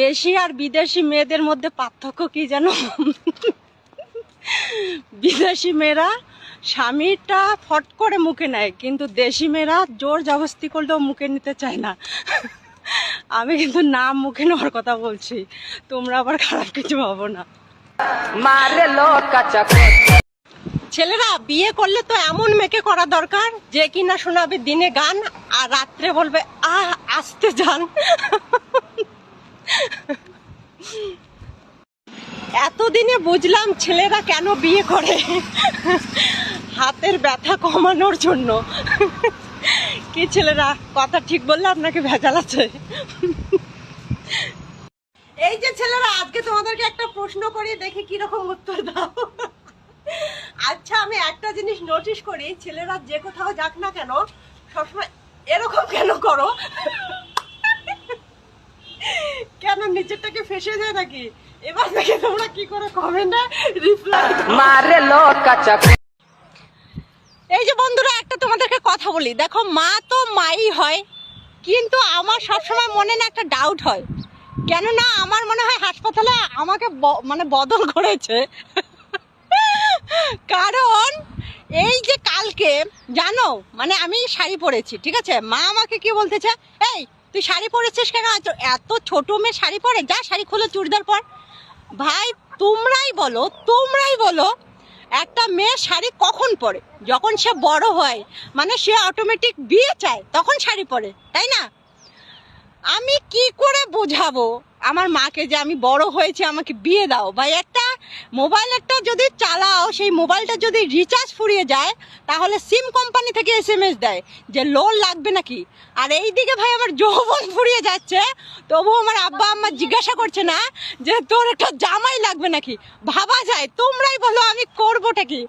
দেশি আর বিদেশি মেয়েদের মধ্যে পার্থক্য কি যেন বিদেশি মেয়েরা স্বামীটা ফট করে মুখে নেয় কিন্তু দেশি মেয়েরা জোর জবস্তি করলেও মুখে নিতে চায় না। আমি কিন্তু নাম মুখে নেওয়ার কথা বলছি তোমরা আবার খারাপ কিছু ভাবো না। ছেলেরা বিয়ে করলে তো এমন মেকে করা দরকার যে কিনা শোনাবে দিনে গান আর রাত্রে বলবে আহ আসতে যান। এতদিনে বুঝলাম ছেলেরা কেন বিয়ে করে? হাতের ব্যথা কমানোর জন্য। কি ছেলেরা? কথা ঠিক বললে আপনাকে ভেজাল আছে। এই যে ছেলেরা, আজকে তোমাদেরকে একটা প্রশ্ন করি দেখি কীরকম উত্তর দাও। আচ্ছা আমি একটা জিনিস নোটিশ করি, ছেলেরা যে কোথাও যাক না কেন, সবসময় এরকম কেন করো? কেন নিচেরটাকে ফেসে যায় নাকি? এবার দেখে তোমরা কি করে কমেন্টে রিপ্লাই মারে লোকা এই যে বন্ধুরা একটা তোমাদেরকে কথা বলি। দেখো মা তো মাই হয় কিন্তু আমার সবসময় মনে না একটা ডাউট হয়। কেননা আমার মনে হয় হাসপাতালে আমাকে মানে বদল করেছে। কারণ এই যে কালকে জানো মানে আমি শাড়ি পরেছি ঠিক আছে? মা আমাকে কি বলতেছে? এই তুই শাড়ি পরেছিস কেন? এত- ছোট মেয়ে শাড়ি পরে? যা, শাড়ি খুলে চুড়িদার পর। ভাই, তোমরাই বলো তোমরাই বলো, একটা মেয়ে শাড়ি কখন পরে? যখন সে বড় হয় মানে সে অটোমেটিক বিয়ে চায়, তখন শাড়ি পরে, তাই না? আমি কি করে বোঝাবো? আমার মাকে যে আমি বড় হয়েছে, আমাকে বিয়ে দাও, ভাই, একটা মোবাইল একটা যদি চালাও, সেই মোবাইলটা যদি রিচার্জ ফুরিয়ে যায়, তাহলে সিম কোম্পানি থেকে এস এম এস দেয় যে লোন লাগবে নাকি। আর এই দিকে ভাই আমার যৌবন ফুরিয়ে যাচ্ছে তবু আমার আব্বা আম্মা জিজ্ঞাসা করছে না যে তোর একটা জামাই লাগবে নাকি? ভাবা যায়, তোমরাই বলো আমি করবোটা কি?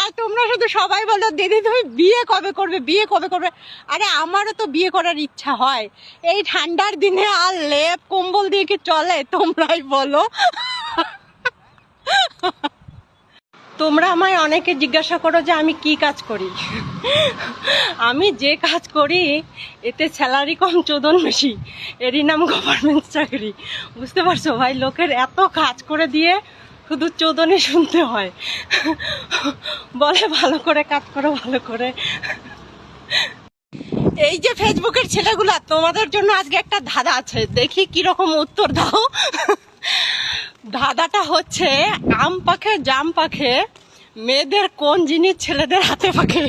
আর তোমরা শুধু সবাই বলো, দিদি, তুমি বিয়ে কবে করবে? বিয়ে কবে করবে? আরে আমারও তো বিয়ে করার ইচ্ছা হয়। এই ঠান্ডার দিনে আর লেপ কম্বল দিয়ে কি চলে, তোমরাই বলো। তোমরা আমায় অনেকে জিজ্ঞাসা করো যে আমি কি কাজ করি। আমি যে কাজ করি, এতে স্যালারি কম, চোদন বেশি। এরই নাম গভর্নমেন্ট চাকরি। বুঝতে পারছ ভাই? লোকের এত কাজ করে দিয়ে শুধু চোদনে শুনতে হয়। বলে ভালো করে, কাজ করো ভালো করে। এই যে ফেসবুকের ছেলেগুলা, তোমাদের জন্য আজকে একটা ধাঁধা আছে। দেখি কীরকম উত্তর দাও। ধাঁধাটা হচ্ছে আম পাখে, জাম পাখে, মেয়েদের কোন জিনিস ছেলেদের হাতে পাখে?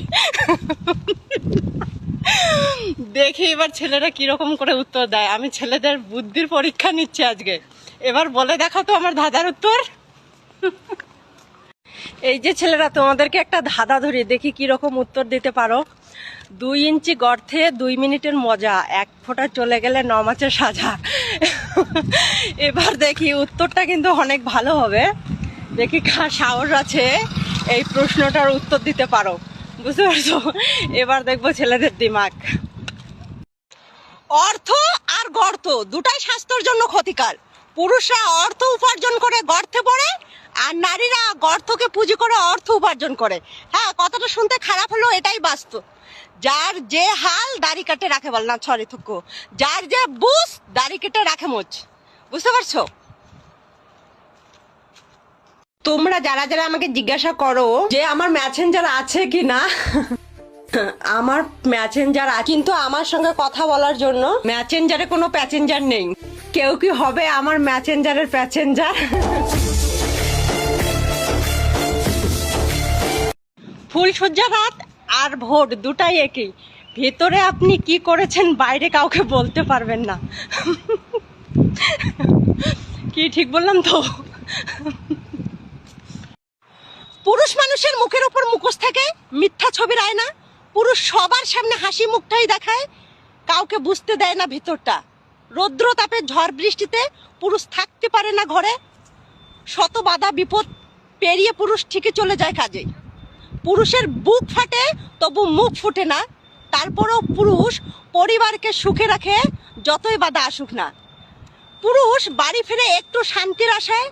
দেখি এবার ছেলেরা কীরকম করে উত্তর দেয়। আমি ছেলেদের বুদ্ধির পরীক্ষা নিচ্ছি আজকে। এবার বলে দেখো তো আমার ধাঁধার উত্তর। এই যে ছেলেরা, তোমাদেরকে একটা ধাঁধা ধরি দেখি কীরকম উত্তর দিতে পারো। দুই ইঞ্চি গর্তে দুই মিনিটের মজা, এক ফোঁটা চলে গেলে ন মাসের সাজা। এবার দেখি উত্তরটা কিন্তু অনেক ভালো হবে। দেখি সাহস আছে এই প্রশ্নটার উত্তর দিতে পারো। বুঝতে পারছ? এবার দেখব ছেলেদের দিমাগ। অর্থ আর গর্ত দুটাই স্বাস্থ্যের জন্য ক্ষতিকর। পুরুষরা অর্থ উপার্জন করে গর্তে পড়ে, আর নারীরা গর্তকে পুঁজি করে অর্থ উপার্জন করে। হ্যাঁ কথাটা শুনতে খারাপ হলো এটাই বাস্তব। যার যে হাল দাড়ি কাটে রাখে বল, না সরি থুকু। যার যে বুস দাড়ি কেটে রাখে মোচ। বুঝতে পারছ? তোমরা যারা যারা আমাকে জিজ্ঞাসা করো যে আমার ম্যাসেঞ্জার আছে কি না, আমার ম্যাসেঞ্জার কিন্তু আমার সঙ্গে কথা বলার জন্য ম্যাসেঞ্জারে কোনো প্যাসেঞ্জার নেই। কেউ কি হবে আমার ম্যাসেঞ্জারের প্যাসেঞ্জার ফুলসজ্জা রাত আর ভোট দুটাই একই। ভেতরে আপনি কি করেছেন বাইরে কাউকে বলতে পারবেন না। কি ঠিক বললাম তো? পুরুষ মানুষের মুখের ওপর মুখোশ থাকে মিথ্যা ছবির আয়না পুরুষ সবার সামনে হাসি মুখটাই দেখায়, কাউকে বুঝতে দেয় না ভেতরটা। রৌদ্র তাপে ঝড় বৃষ্টিতে পুরুষ থাকতে পারে না ঘরে। শত বাধা বিপদ পেরিয়ে পুরুষ ঠিকই চলে যায় কাজে পুরুষের বুক ফাটে, তবু মুখ ফুটে না। তারপরেও পুরুষ পরিবারকে সুখে রাখে, যতই বাধা আসুক না। পুরুষ বাড়ি ফিরে একটু শান্তির আশায়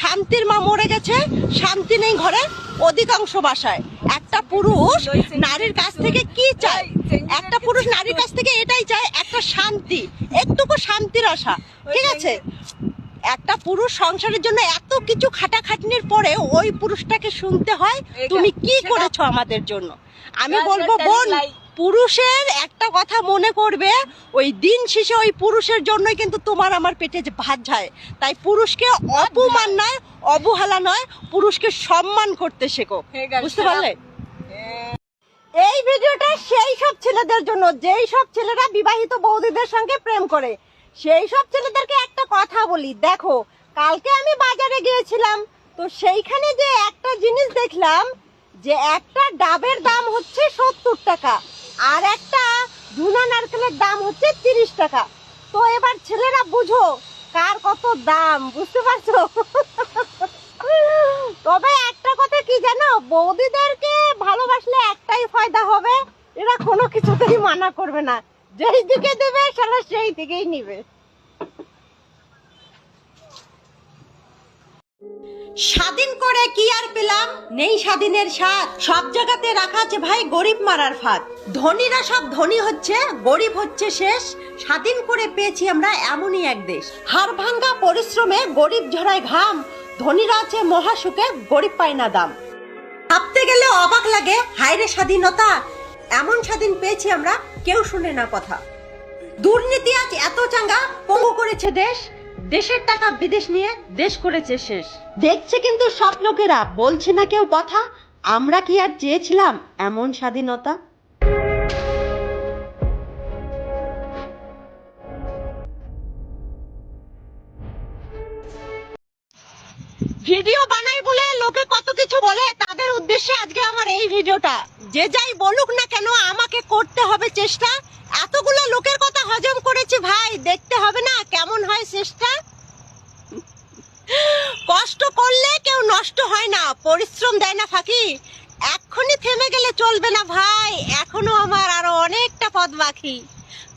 শান্তির মা মরে গেছে, শান্তি নেই ঘরে, অধিকাংশ বাসায়। একটা পুরুষ নারীর কাছ থেকে কি চায়? একটা পুরুষ নারীর কাছ থেকে এটাই চায়, একটা শান্তি, একটুকু শান্তির আশা। ঠিক আছে? একটা পুরুষ সংসারের জন্য এত কিছু খাটাখাটনির পরে ওই পুরুষটাকে শুনতে হয় তুমি কি করেছ আমাদের জন্য? আমি বলব বোন পুরুষের একটা কথা মনে করবে ওই দিন শেষে ওই পুরুষের জন্যই কিন্তু তোমার আমার পেটে যে ভাত যায় তাই পুরুষকে অপমান নয় অবহেলা নয় পুরুষকে সম্মান করতে শেখো। বুঝতে পারলে? এই ভিডিওটা সেই সব ছেলেদের জন্য যেই সব ছেলেরা বিবাহিত বৌদিদের সঙ্গে প্রেম করে। সেই সব ছেলেদেরকে একটা কথা বলি, দেখো, কালকে আমি বাজারে গিয়েছিলাম, তো সেইখানে যে একটা জিনিস দেখলাম যে একটা ডাবের দাম হচ্ছে সত্তর টাকা আর একটা ধুনা নারকেলের দাম হচ্ছে তিরিশ টাকা। তো এবার ছেলেরা বুঝো কার কত দাম, বুঝতে পারছ? তবে একটা কথা কি জানো, বৌদিদেরকে ভালোবাসলে একটাই ফায়দা হবে, এরা কোনো কিছুতেই মানা করবে না। যেই দিকে দেবে সেটা সেই দিকেই নিবে। স্বাধীন করে কি আর পেলাম? নেই স্বাধীনের স্বাদ। সব জায়গাতে রাখা আছে ভাই গরিব মারার ফাঁদ। ধনীরা সব ধনী হচ্ছে, গরিব হচ্ছে শেষ। স্বাধীন করে পেয়েছি আমরা এমনই এক দেশ। হাড় ভাঙ্গা পরিশ্রমে গরিব ঝরায় ঘাম। ধনীরা আছে মহাসুখে, গরিব পায় না দাম। ভাবতে গেলে অবাক লাগে, হায়রে স্বাধীনতা। এমন স্বাধীন পেয়েছি আমরা কেউ শুনে না কথা। দুর্নীতি আজ এত চাঙ্গা পঙ্গু করেছে দেশ দেশের টাকা বিদেশ নিয়ে দেশ করেছে শেষ। দেখছে কিন্তু সব লোকেরা বলছে না কেউ কথা আমরা কি আর চেয়েছিলাম এমন স্বাধীনতা? ভিডিও বানাই বলে লোকে কত কিছু বলে তাদের উদ্দেশ্যে আজকে আমার এই ভিডিওটা। যে যাই বলুক না কেন, আমাকে করতে হবে চেষ্টা। এতগুলো লোকের কথা হজম করেছি ভাই, দেখতে হবে না কেমন হয় চেষ্টা। কষ্ট করলে কেউ নষ্ট হয় না, পরিশ্রম দেয় না ফাঁকি। এক্ষুনি থেমে গেলে চলবে না ভাই, এখনও আমার আরও অনেকটা পথ বাকি।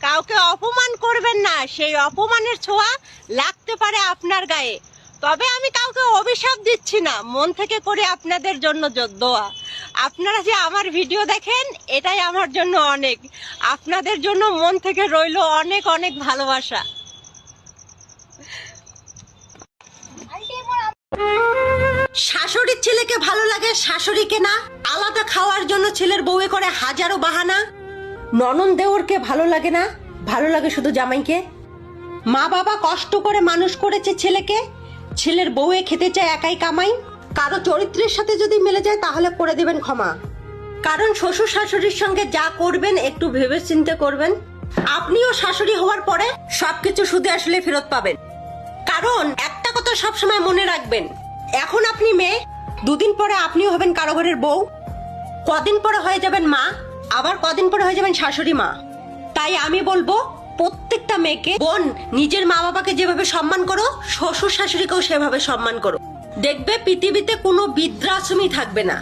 কাউকে অপমান করবেন না, সেই অপমানের ছোঁয়া লাগতে পারে আপনার গায়ে। তবে আমি কাউকে অভিশাপ দিচ্ছি না, মন থেকে করে আপনাদের জন্য দোয়া। আপনারা যে আমার ভিডিও দেখেন, এটাই আমার জন্য অনেক। আপনাদের জন্য মন থেকে রইল অনেক অনেক ভালোবাসা। শাশুড়ির ছেলেকে ভালো লাগে, শাশুড়িকে না। আলাদা খাওয়ার জন্য ছেলের বউয়ে করে হাজারো বাহানা। ননন দেওরকে ভালো লাগে না, ভালো লাগে শুধু জামাইকে। মা বাবা কষ্ট করে মানুষ করেছে ছেলেকে। ছেলের বউয়ে খেতে চায় একাই কামাই। কারও চরিত্রের সাথে যদি মিলে যায়, তাহলে করে দিবেন ক্ষমা। কারণ শ্বশুর শাশুড়ির সঙ্গে যা করবেন, একটু ভেবে চিন্তে করবেন। আপনিও শাশুড়ি হওয়ার পরে সবকিছু সুদে আসলে ফেরত পাবেন। কারণ একটা কথা সবসময় মনে রাখবেন, এখন আপনি মেয়ে, দুদিন পরে আপনিও হবেন কারও ঘরের বউ, কদিন পরে হয়ে যাবেন মা, আবার কদিন পরে হয়ে যাবেন শাশুড়ি মা। তাই আমি বলব, প্রত্যেকটা মেয়েকে, বোন, নিজের মা বাবাকে যেভাবে সম্মান করো, শ্বশুর শাশুড়িকেও সেভাবে সম্মান করো। দেখবে পৃথিবীতে কোনো বৃদ্ধাশ্রমই থাকবে না।